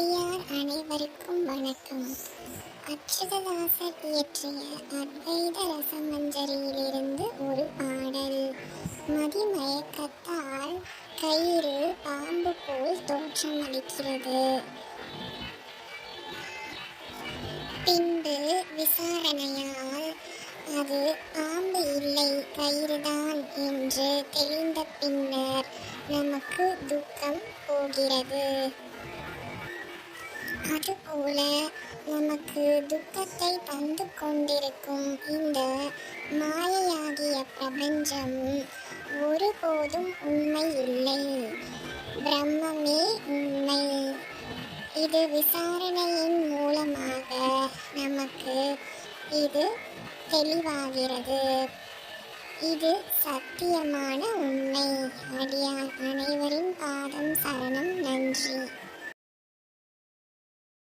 அடியார் அனைவருக்கும் வணக்கம். அச்சுததாசர் இயற்றிய அத்வைத ரசமஞ்சரியிலிருந்து ஒரு பாடல். மதிமயக்கத்தால் கயிறு பாம்பு போல் தோற்றமளிக்கிறது பின்பு விசாரணையால் அது பாம்பு இல்லை கயிறுதான் என்று தெரிந்த பின்னர் நமக்கு துக்கம் போகிறது. அதுபோல நமக்கு துக்கத்தை தந்து கொண்டிருக்கும் இந்த மாயையாகிய பிரபஞ்சம் ஒருபோதும் உண்மை இல்லை. பிரம்மமே உண்மை. இது விசாரணையின் மூலமாக நமக்கு இது தெளிவாகிறது. இது சத்தியமான உண்மை. அடியார் அனைவரின் பாதம் சரணம். நன்றி.